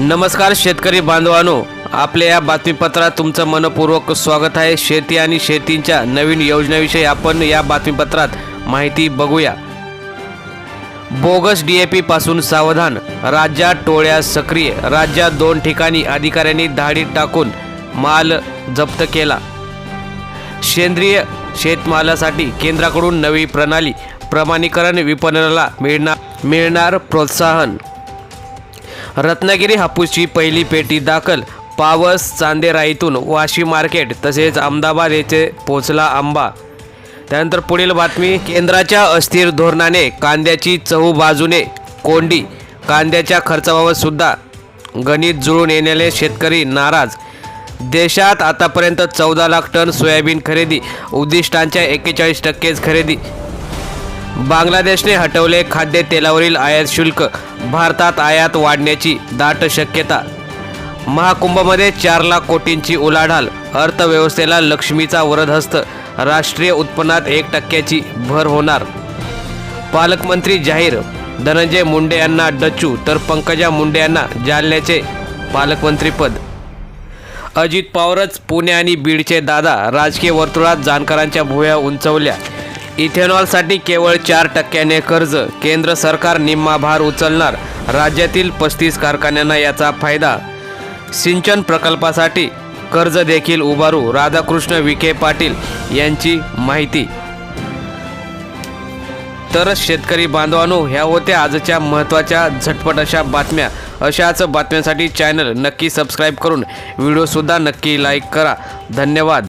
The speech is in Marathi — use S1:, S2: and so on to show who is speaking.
S1: नमस्कार शेतकरी बांधवांनो आपल्या या बातमीपत्रात तुमचं मनपूर्वक स्वागत आहे. शेती आणि शेतींच्या नवीन योजनेविषयी आपण या बातमीपत्रात माहिती बघूया. बोगस डीएपी पासून सावधान राज्यात टोळ्या सक्रिय राज्यात दोन ठिकाणी अधिकाऱ्यांनी धाडी टाकून माल जप्त केला. सेंद्रिय शेतमालासाठी केंद्राकडून नवी प्रणाली प्रमाणीकरण विपणनाला मिळणार मिळणार प्रोत्साहन. रत्नागिरी हापूसची पहिली पेटी दाखल. पावस चांदेराईतून वाशी मार्केट तसेच अहमदाबाद येथे पोचला आंबा. त्यानंतर पुढील बातमी केंद्राच्या अस्थिर धोरणाने कांद्याची चहू बाजूने कोंडी. कांद्याच्या खर्चाबाबत सुद्धा गणित जुळून येणारे शेतकरी नाराज. देशात आतापर्यंत चौदा लाख टन सोयाबीन खरेदी उद्दिष्टांच्या एक्केचाळीस टक्केच खरेदी. बांगलादेशने हटवले खाद्यतेलावरील आयात शुल्क भारतात आयात वाढण्याची दाट शक्यता. महाकुंभमध्ये चार लाख कोटींची उलाढाल अर्थव्यवस्थेला लक्ष्मीचा वरदहस्त राष्ट्रीय उत्पन्नात एक टक्क्याची भर होणार. पालकमंत्री जाहीर धनंजय मुंडे यांना डच्चू तर पंकजा मुंडे यांना जालन्याचे पालकमंत्रीपद अजित पवारच पुणे आणि बीडचे दादा राजकीय वर्तुळात जाणकारांच्या भुया उंचवल्या. इथेनॉलसाठी केवळ चार टक्क्याने कर्ज केंद्र सरकार निम्मा भार उचलणार राज्यातील पस्तीस कारखान्यांना याचा फायदा. सिंचन प्रकल्पासाठी कर्ज देखील उभारू राधाकृष्ण विखे पाटील यांची माहिती. तरच शेतकरी बांधवांनो ह्या होत्या आजच्या महत्त्वाच्या झटपट अशा बातम्या. अशाच बातम्यांसाठी चॅनल नक्की सबस्क्राईब करून व्हिडिओसुद्धा नक्की लाईक करा. धन्यवाद.